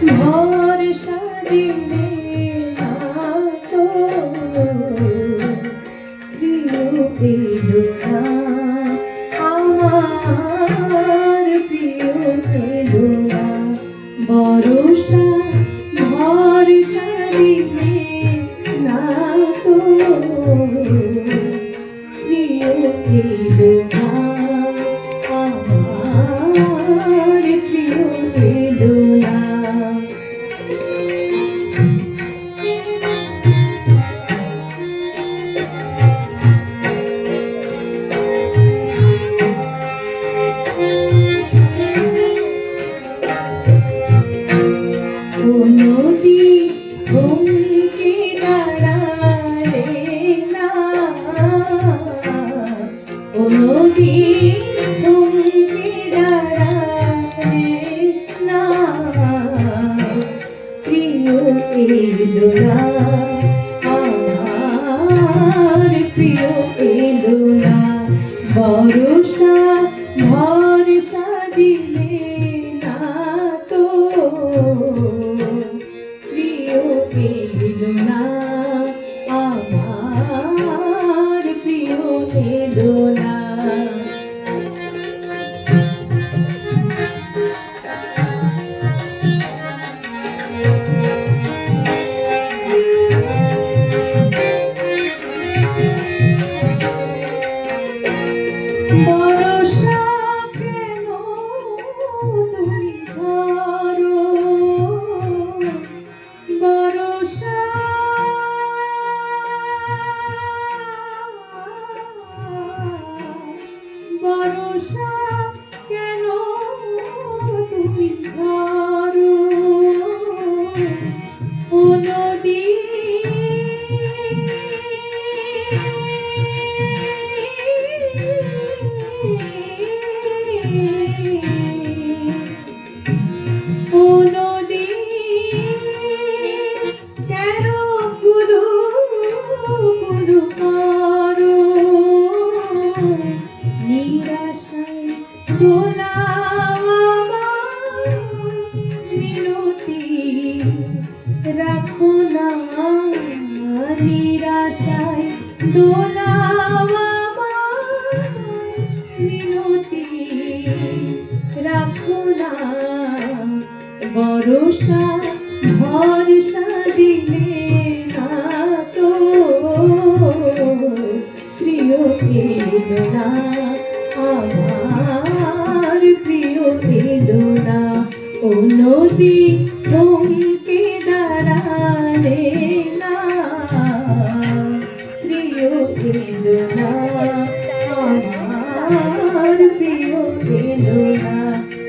ভরসা দিলে তো প্রিয় এলো আমার প্রিয় না ভরসা ভরসা দিলে না তো প্রিয় এলো না এলো না আমার প্রিয় এলো না ভরসা ভরসা দিলে 孤独。রাখো না নিরাশায়, দোলাও আমার মিনতি। রাখো না ভরসা ভরসা দিলে না তো প্রিয় এলো না, আমার প্রিয় এলো না। ও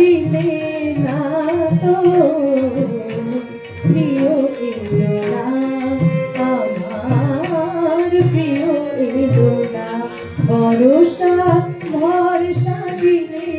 দিলে না তো প্রিয় এলো না আমার প্রিয় এলো না ভরসা ভরসা দিলে